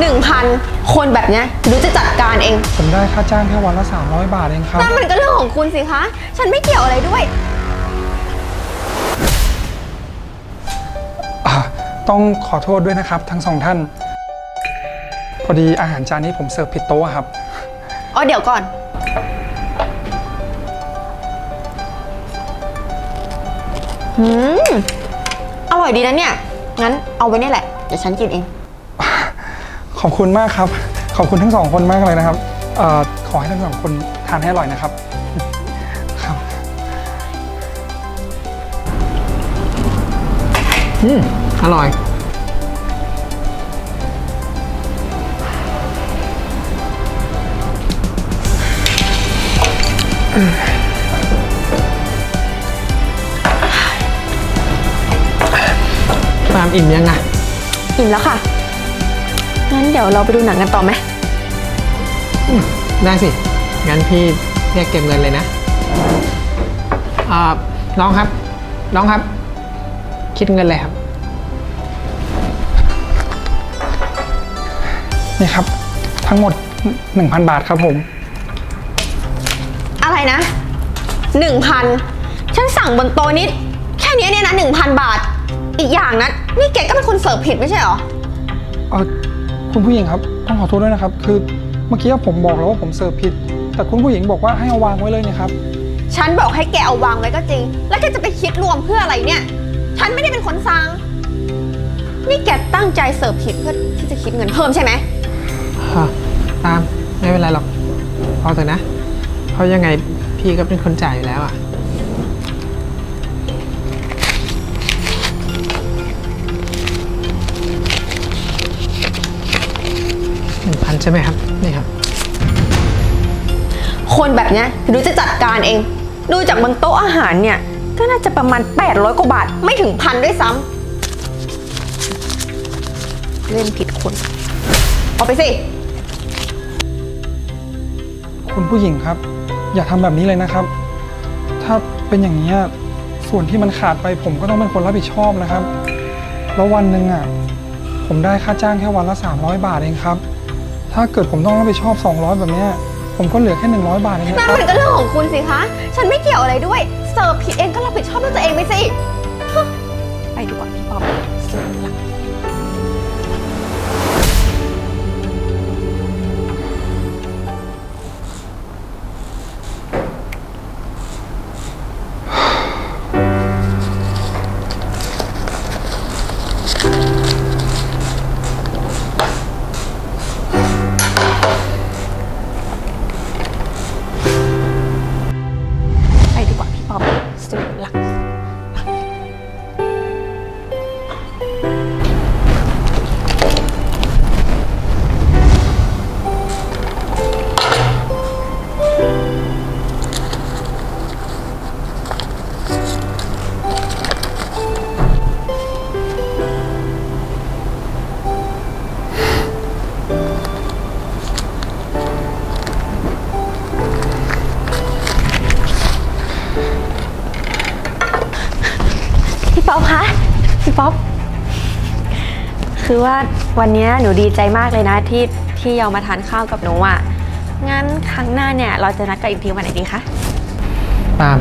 หนึ่งพันคนแบบเนี้ยหนูจะจัดการเอง ผมได้ค่าจ้างแค่วันละ 300 บาทเองครับ นั่นมันก็เรื่องของคุณสิคะ ฉันไม่เกี่ยวอะไรด้วย อะต้องขอโทษด้วยนะครับ ทั้งสองท่าน พอดีอาหารจานนี้ผมเสิร์ฟผิดโต๊ะครับ อ๋อเดี๋ยวก่อนหืม อร่อยดีนะเนี่ย งั้นเอาไว้นี่แหละ เดี๋ยวฉันกินเองข อบคุณมากครับ ขอบคุณทั้งสองคนมากเลยนะครับอขอให้ทั้งสองคนทานให้อร่อยนะครับครับอืมอร่อยปามอิ่มยังไงอิ่มแล้วค่ะ งั้นเดี๋ยวเราไปดูหนังกันต่อไหมได้สิ งั้นพี่เรียกเก็บเงินเลยนะอ่าน้องครับ น้องครับ คิดเงินเลยครับ นี่ครับ ทั้งหมด 1,000 บาทครับผม อะไรนะหนึ่งพันฉันสั่งบนโต๊ะนี้แค่นี้เนี่ยนะหนึ่งพันบาท อีกอย่างนะ นี่แกก็เป็นคนเสิร์ฟผิดไม่ใช่เหรอ เออ คุณผู้หญิงครับต้องขอโทษด้วยนะครับ คือเมื่อกี้ผมบอกแล้วว่าผมเสิร์ฟผิด แต่คุณผู้หญิงบอกว่าให้เอาวางไว้เลยเนี่ยครับ ฉันบอกให้แกเอาวางไว้ก็จริง แล้วแกจะไปคิดรวมเพื่ออะไรเนี่ย ฉันไม่ได้เป็นคนสั่ง นี่แกตั้งใจเสิร์ฟผิดเพื่อที่จะคิดเงินเพิ่มใช่ไหมอะตามไม่เป็นไรหรอกเอาเถอะนะ เพราะยังไงพี่ก็เป็นคนจ่ายอยู่แล้วอะ ช่ไหมครับ นี่ครับ คนแบบเนี้ยหนูจะจัดการเอง ดูจากบนโต๊ะอาหารเนี่ย ก็น่าจะประมาณ 800 กว่าบาท ไม่ถึงพันด้วยซ้ำเล่นผิดคน เอาไปสิ คุณผู้หญิงครับ อย่าทำแบบนี้เลยนะครับ ถ้าเป็นอย่างนี้ยส่วนที่มันขาดไปผมก็ต้องเป็นคนรับผิดชอบนะครับ แล้ววันหนึ่งอะ ผมได้ค่าจ้างแค่วันละ 300 บาทเองครับ ถ้าเกิดผมต้องรับผิดชอบ 200 แบบเนี้ยผมก็เหลือแค่ 100 บาทเองนะนั่นครับ มันก็เรื่องของคุณสิคะ ฉันไม่เกี่ยวอะไรด้วย เสิร์ฟผิดเองก็รับผิดชอบด้วยตัวเองไปสิ ป๊อปคะพี่ป๊อปคือว่าวันเนี้ยหนูดีใจมากเลยนะที่ที่ยอมมาทานข้าวกับหนูอะงั้นครั้งหน้าเนี่ย เราจะนัดกันอีกทีวันไหนดีคะปาล์ม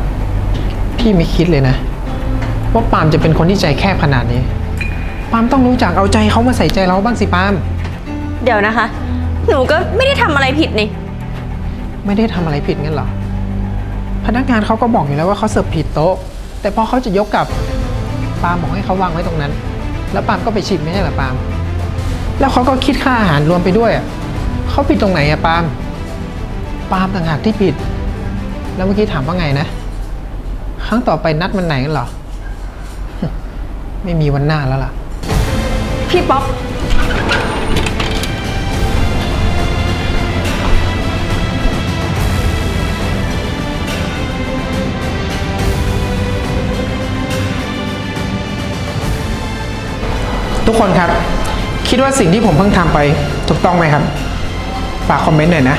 พี่ไม่คิดเลยนะ ว่าปาล์มจะเป็นคนที่ใจแคบขนาดนี้ ปาล์มต้องรู้จักเอาใจเขามาใส่ใจเราบ้างสิปาล์มเดี๋ยวนะคะ หนูก็ไม่ได้ทำอะไรผิดนี่ ไม่ได้ทำอะไรผิดงั้นเหรอพนักงานเขาก็บอกอยู่แล้วว่าเขาเสิร์ฟผิดโต๊ะ แต่พอเขาจะยกกลับ ปาล์มบอกให้เขาวางไว้ตรงนั้น แล้วปาล์มก็ไปชิมไม่ใช่เหรอปาล์มแล้วเขาก็คิดค่าอาหารรวมไปด้วยเขาผิดตรงไหนอะปาล์มปาล์มต่างหากที่ผิด แล้วเมื่อกี้ถามว่าไงนะ ครั้งต่อไปนัดมันไหนกันเหรอ ไม่มีวันหน้าแล้วล่ะ พี่ป๊อป ทุกคนครับ คิดว่าสิ่งที่ผมเพิ่งทำไปถูกต้องไหมครับ ฝากคอมเมนต์หน่อยนะ